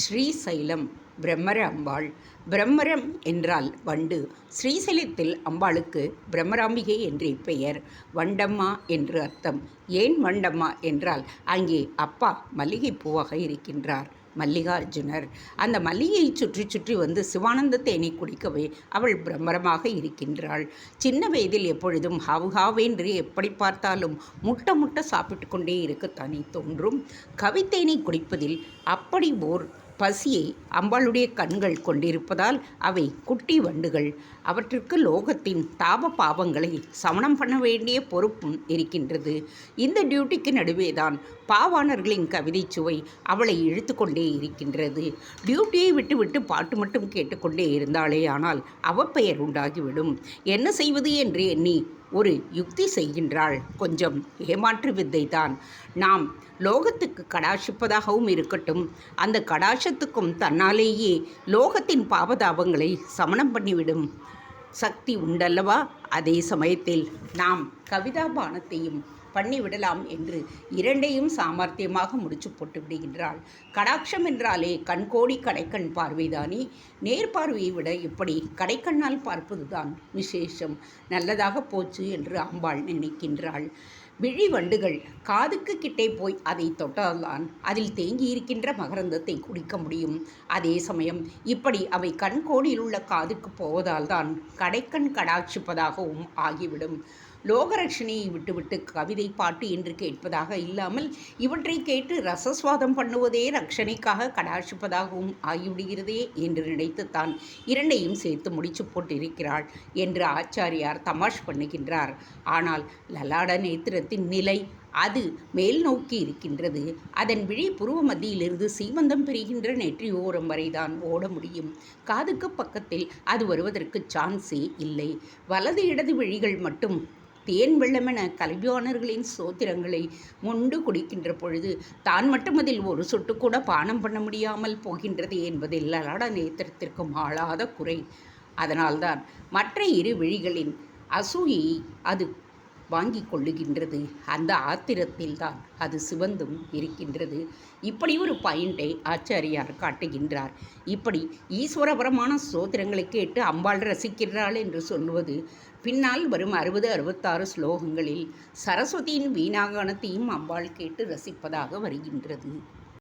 ஸ்ரீசைலம் பிரம்மர அம்பாள். பிரம்மரம் என்றால் வண்டு. ஸ்ரீசைலத்தில் அம்பாளுக்கு பிரம்மராம்பிகை என்றே பெயர் வண்டம்மா என்று அர்த்தம். ஏன் வண்டம்மா என்றால் அங்கே அப்பா மல்லிகைப்பூவாக இருக்கின்றார் மல்லிகார்ஜுனர். அந்த மல்லிகையை சுற்றி சுற்றி வந்து சிவானந்த தேனை குடிக்கவே அவள் பிரம்மரமாக இருக்கின்றாள். சின்ன வயதில் எப்பொழுதும் ஹாவு ஹாவென்று எப்படி பார்த்தாலும் முட்டை முட்டை சாப்பிட்டு கொண்டே இருக்கத்தானே தோன்றும். கவித்தேனை குடிப்பதில் அப்படி ஓர் பசியை அம்பாளுடைய கண்கள் கொண்டிருப்பதால் அவை குட்டி வண்டுகள். அவற்றிற்கு லோகத்தின் தாப பாவங்களை சமணம் பண்ண வேண்டிய பொறுப்பும் இருக்கின்றது. இந்த டியூட்டிக்கு நடுவே தான் பாவாணர்களின் கவிதை சுவை அவளை இழுத்து கொண்டே இருக்கின்றது. டியூட்டியை விட்டுவிட்டு பாட்டு மட்டும் கேட்டுக்கொண்டே இருந்தாளே ஆனால் அவப்பெயர் உண்டாகிவிடும். என்ன செய்வது என்று எண்ணி ஒரு யுக்தி செய்கின்றாள். கொஞ்சம் ஏமாற்று வித்தைதான். நாம் லோகத்துக்கு கடாட்சிப்பதாகவும் இருக்கட்டும். அந்த கடாட்சத்துக்கும் தன்னாலேயே லோகத்தின் பாவதாபங்களை சமணம் பண்ணிவிடும் சக்தி உண்டல்லவா? அதே சமயத்தில் நாம் கவிதா பானத்தையும் பண்ணிவிடலாம் என்று இரண்டையும் சாமர்த்தியமாக முடிச்சு போட்டு விடுகின்றாள். கடாட்சம் என்றாலே கண்கோடி கடைக்கண் பார்வைதானே? நேர்பார்வையை விட இப்படி கடைக்கண்ணால் பார்ப்பதுதான் விசேஷம். நல்லதாக போச்சு என்று அம்பாள் நினைக்கின்றாள். விழி வண்டுகள் காதுக்கு கிட்டே போய் அதை தொட்டால்தான் அதில் தேங்கி இருக்கின்ற மகரந்தத்தை குடிக்க முடியும். அதே சமயம் இப்படி அவை கண்கோடியில் உள்ள காதுக்கு போவதால் தான் கடைக்கண் கடாட்சிப்பதாகவும் ஆகிவிடும். லோகரட்சணியை விட்டுவிட்டு கவிதை பாட்டு என்று கேட்பதாக இல்லாமல் இவற்றை கேட்டு ரசஸ்வாதம் பண்ணுவதே ரட்சணைக்காக கடாட்சிப்பதாகவும் ஆகிவிடுகிறதே என்று நினைத்துத்தான் இரண்டையும் சேர்த்து முடிச்சு போட்டிருக்கிறாள் என்று ஆச்சாரியார் தமாஷ் பண்ணுகின்றார். ஆனால் லலாட நேத்திரத்தின் நிலை அது மேல் நோக்கி இருக்கின்றது. அதன் விழி புருவ மத்தியிலிருந்து சீமந்தம் பெறுகின்ற நெற்றி ஓரம் வரைதான் ஓட முடியும். காதுக்கு பக்கத்தில் அது வருவதற்கு சான்ஸே இல்லை. வலது இடது விழிகள் மட்டும் தேன் வெள்ளமென கல்வியாளர்களின் சோத்திரங்களை முண்டு குடிக்கின்ற பொழுது தான் மட்டும் அதில் ஒரு சொட்டு கூட பானம் பண்ண முடியாமல் போகின்றது என்பதில் லலாட நேத்திரத்திற்கும் ஆளாத குறை. அதனால்தான் மற்ற இரு விழிகளின் அசூயை அது வாங்கி கொள்ளுகின்றது. அந்த ஆத்திரத்தில்தான் அது சிவந்தும் இருக்கின்றது. இப்படி ஒரு பாயிண்டை ஆச்சாரியார் காட்டுகின்றார். இப்படி ஈஸ்வரபரமான சோத்திரங்களை கேட்டு அம்பாள் ரசிக்கிறாள் என்று சொல்வது பின்னால் வரும் அறுபது அறுபத்தாறு ஸ்லோகங்களில் சரஸ்வதியின் வீணாகானத்தையும் அம்பாள் கேட்டு ரசிப்பதாக வருகின்றது.